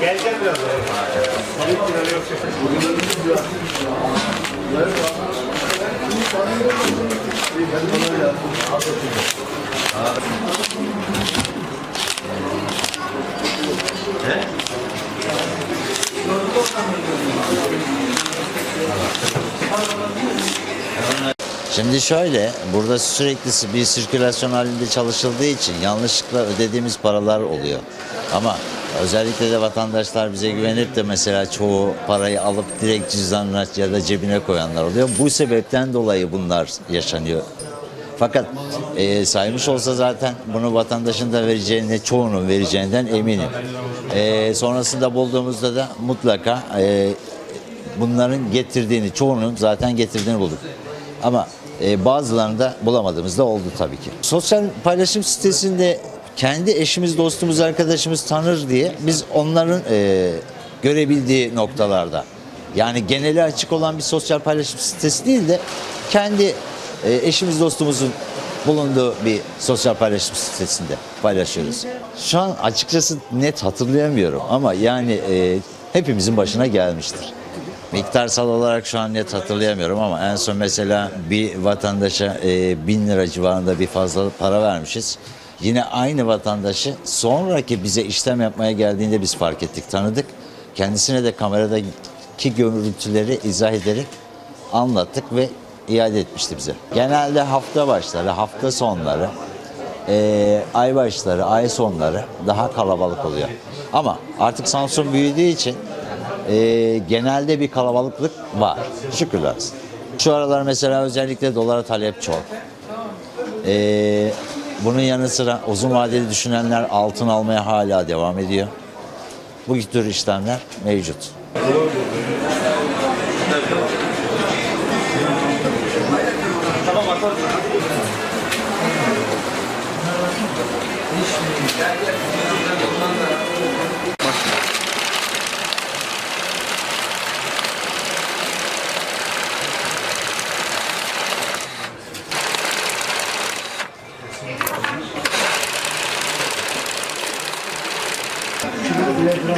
Geleceğim biraz. Bugün Şimdi şöyle, burada sürekli bir sirkülasyon halinde çalışıldığı için yanlışlıkla ödediğimiz paralar oluyor. Ama özellikle de vatandaşlar bize güvenip de mesela çoğu parayı alıp direkt cüzdanına ya da cebine koyanlar oluyor. Bu sebepten dolayı bunlar yaşanıyor. Fakat e, saymış olsa zaten bunu vatandaşın da vereceğine, çoğunun vereceğinden eminim. E, sonrasında bulduğumuzda da mutlaka e, bunların getirdiğini, çoğunun zaten getirdiğini bulduk. Ama e, bazılarını da bulamadığımız da oldu tabii ki. Sosyal paylaşım sitesinde kendi eşimiz, dostumuz, arkadaşımız tanır diye biz onların e, görebildiği noktalarda yani geneli açık olan bir sosyal paylaşım sitesi değil de kendi e, eşimiz, dostumuzun bulunduğu bir sosyal paylaşım sitesinde paylaşıyoruz. Şu an açıkçası net hatırlayamıyorum ama yani e, hepimizin başına gelmiştir. Miktarsal olarak şu an net hatırlayamıyorum ama en son mesela bir vatandaşa e, bin lira civarında bir fazla para vermişiz. Yine aynı vatandaşı sonraki bize işlem yapmaya geldiğinde biz fark ettik, tanıdık. Kendisine de kameradaki görüntüleri izah ederek anlattık ve iade etmişti bize. Genelde hafta başları, hafta sonları, e, ay başları, ay sonları daha kalabalık oluyor. Ama artık Samsun büyüdüğü için e, genelde bir kalabalıklık var. Şükürler olsun. Şu aralar mesela özellikle dolara talep çok. E, bunun yanı sıra uzun vadeli düşünenler altın almaya hala devam ediyor. Bu tür işlemler mevcut. Tamam 그래.